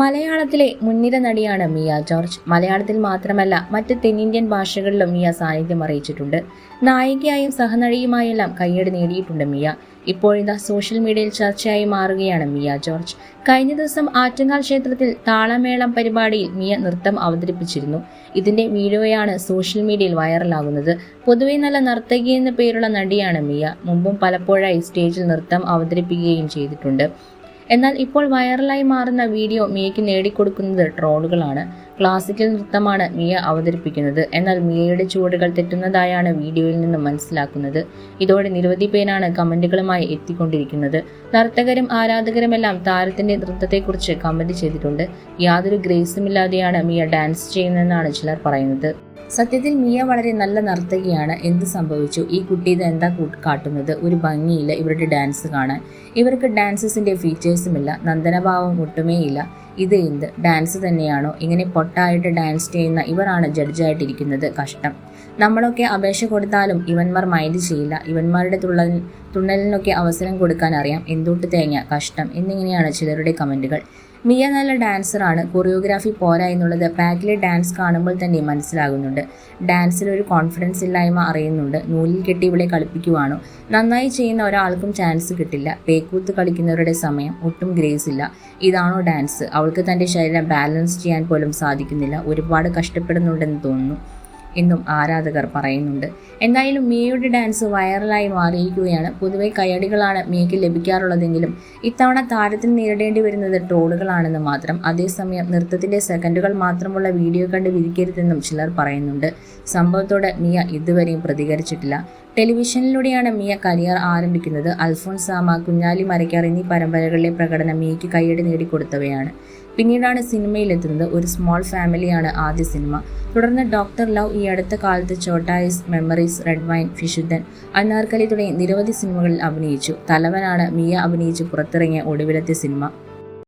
മലയാളത്തിലെ മുൻനിര നടിയാണ് മിയ ജോർജ്. മലയാളത്തിൽ മാത്രമല്ല മറ്റ് തെന്നിന്ത്യൻ ഭാഷകളിലും മിയ സാന്നിധ്യം അറിയിച്ചിട്ടുണ്ട്. നായികയായും സഹനടിയുമായെല്ലാം കയ്യടി നേടിയിട്ടുണ്ട് മിയ. ഇപ്പോഴിതാ സോഷ്യൽ മീഡിയയിൽ ചർച്ചയായി മാറുകയാണ് മിയ ജോർജ്. കഴിഞ്ഞ ദിവസം ആറ്റങ്ങാൽ ക്ഷേത്രത്തിൽ താളമേളം പരിപാടിയിൽ മിയ നൃത്തം അവതരിപ്പിച്ചിരുന്നു. ഇതിന്റെ വീഡിയോയാണ് സോഷ്യൽ മീഡിയയിൽ വൈറലാകുന്നത്. പൊതുവെ നല്ല നർത്തകി എന്ന പേരുള്ള നടിയാണ് മിയ. മുമ്പും പലപ്പോഴായി സ്റ്റേജിൽ നൃത്തം അവതരിപ്പിക്കുകയും ചെയ്തിട്ടുണ്ട്. എന്നാൽ ഇപ്പോൾ വൈറലായി മാറുന്ന വീഡിയോ മിയയ്ക്ക് നേടിക്കൊടുക്കുന്നത് ട്രോളുകളാണ്. ക്ലാസിക്കൽ നൃത്തമാണ് മിയ അവതരിപ്പിക്കുന്നത്. എന്നാൽ മിയയുടെ ചുവടുകൾ തെറ്റുന്നതായാണ് വീഡിയോയിൽ നിന്ന് മനസ്സിലാക്കുന്നത്. ഇതോടെ നിരവധി പേരാണ് കമന്റുകളുമായി എത്തിക്കൊണ്ടിരിക്കുന്നത്. നർത്തകരും ആരാധകരുമെല്ലാം താരത്തിന്റെ നൃത്തത്തെക്കുറിച്ച് കമന്റ് ചെയ്തിട്ടുണ്ട്. യാതൊരു ഗ്രേസും ഇല്ലാതെയാണ് മിയ ഡാൻസ് ചെയ്യുന്നതെന്നാണ് ചിലർ പറയുന്നത്. സത്യത്തിൽ മിയ വളരെ നല്ല നർത്തകിയാണ്. എന്ത് സംഭവിച്ചു? ഈ കുട്ടി ഇത് എന്താ കാട്ടുന്നത്? ഒരു ഭംഗിയില്ല ഇവരുടെ ഡാൻസ് കാണാൻ. ഇവർക്ക് ഡാൻസസിന്റെ ഫീച്ചേഴ്സും ഇല്ല. നന്ദനഭാവം ഒട്ടുമേയില്ല. ഇത് എന്ത്? ഡാൻസ് തന്നെയാണോ? ഇങ്ങനെ പൊട്ടായിട്ട് ഡാൻസ് ചെയ്യുന്ന ഇവരാണ് ജഡ്ജായിട്ടിരിക്കുന്നത്. കഷ്ടം. നമ്മളൊക്കെ അപേക്ഷ കൊടുത്താലും ഇവന്മാർ മൈൻഡ് ചെയ്യില്ല. ഇവന്മാരുടെ തുള്ളൽ തുണലിനൊക്കെ അവസരം കൊടുക്കാൻ അറിയാം. എന്തൊട്ട് തേങ്ങ? കഷ്ടം. എന്നിങ്ങനെയാണ് ചിലരുടെ കമന്റുകൾ മിയ നല്ല ഡാൻസറാണ്. കൊറിയോഗ്രാഫി പോരാ എന്നുള്ളത് ബാക്കിലെ ഡാൻസ് കാണുമ്പോൾ തന്നെ മനസ്സിലാകുന്നുണ്ട്. ഡാൻസിൽ ഒരു കോൺഫിഡൻസ് ഇല്ലായ്മ അറിയുന്നുണ്ട്. നൂലിൽ കെട്ടി ഇവിടെ കളിപ്പിക്കുവാണോ? നന്നായി ചെയ്യുന്ന ഒരാൾക്കും ചാൻസ് കിട്ടില്ല. പേക്കൂത്ത് കളിക്കുന്നവരുടെ സമയം ഒട്ടും ഗ്രേസ് ഇല്ല. ഇതാണോ ഡാൻസ്? അവൾക്ക് തന്റെ ശരീരം ബാലൻസ് ചെയ്യാൻ പോലും സാധിക്കുന്നില്ല. ഒരുപാട് കഷ്ടപ്പെടുന്നുണ്ടെന്ന് തോന്നുന്നു. എന്നും ആരാധകർ പറയുന്നുണ്ട്. എന്തായാലും മിയയുടെ ഡാൻസ് വൈറലായി മാറിയിരിക്കുകയാണ്. പൊതുവെ കയ്യടികളാണ് മിയയ്ക്ക് ലഭിക്കാറുള്ളതെങ്കിലും ഇത്തവണ താരത്തിന് നേരിടേണ്ടി വരുന്നത് ട്രോളുകളാണെന്ന് മാത്രം. അതേസമയം നൃത്തത്തിന്റെ സെക്കൻഡുകൾ മാത്രമുള്ള വീഡിയോ കണ്ട് വിധിക്കരുതെന്നും ചിലർ പറയുന്നുണ്ട്. സംഭവത്തോട് മിയ ഇതുവരെയും പ്രതികരിച്ചിട്ടില്ല. ടെലിവിഷനിലൂടെയാണ് മിയ കരിയർ ആരംഭിക്കുന്നത്. അൽഫോൻസാമ സാമ കുഞ്ഞാലി മരയ്ക്കാർ എന്നീ പരമ്പരകളിലെ പ്രകടനം മിയയ്ക്ക് കൈയടി നേടിക്കൊടുത്തവയാണ്. പിന്നീടാണ് സിനിമയിലെത്തുന്നത്. ഒരു സ്മോൾ ഫാമിലിയാണ് ആദ്യ സിനിമ. തുടർന്ന് ഡോക്ടർ ലവ് ഈ അടുത്ത കാലത്ത് ചോട്ടായിസ് മെമ്മറീസ് റെഡ് വൈൻ ഫിഷുദ്ധൻ അന്നാർക്കലി തുടങ്ങി നിരവധി സിനിമകളിൽ അഭിനയിച്ചു. തലവനാണ് മിയ അഭിനയിച്ച് പുറത്തിറങ്ങിയ ഒടുവിലത്തെ സിനിമ.